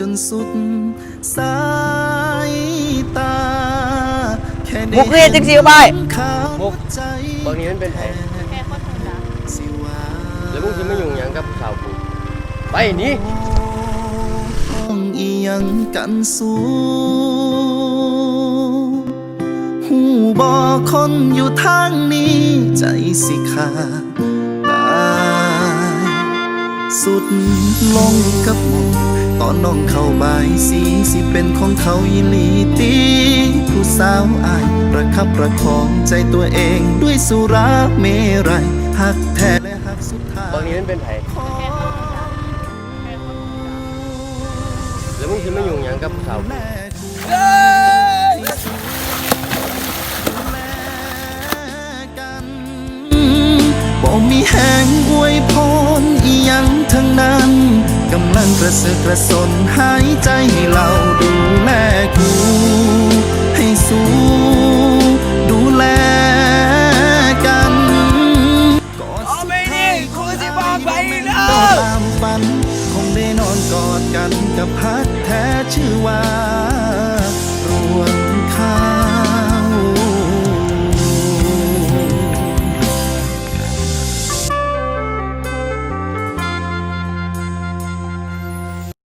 จนสุดสายตา แค่ได้มุกเรียนจังสิวไปข่าวมุกใจบางนี้มันเป็นไผแค่คนธรรมดาสิว่าแล้วมึงสิมายุ่งหยังกับผู้สาวกูไปหนี่ห้องอีหยังกันสู้หูบอคนอยู่ทางนี้ ใจสิขาดตาย สุดลงกับหมดตอนน้องเข้าบายสีสิเป็นของเขาอีหลีตีผู้สาวอายประคับประคองใจตัวเองด้วยสุราเมรัยหักแท้และหักสุดท้ายบางนี้มันเป็นไผแค่คนธรรมดาแค่คนธรรมดาแล้วมึงสิมายุ่ง ระสือกระสนหายใจให้เราดูแลกู ให้สู้ดูแลกันกอดสุดท้ายคุณสิบอกไปแล้วตามฝันคงได้นอนกอดกันกับพักแท้ชื่อว่า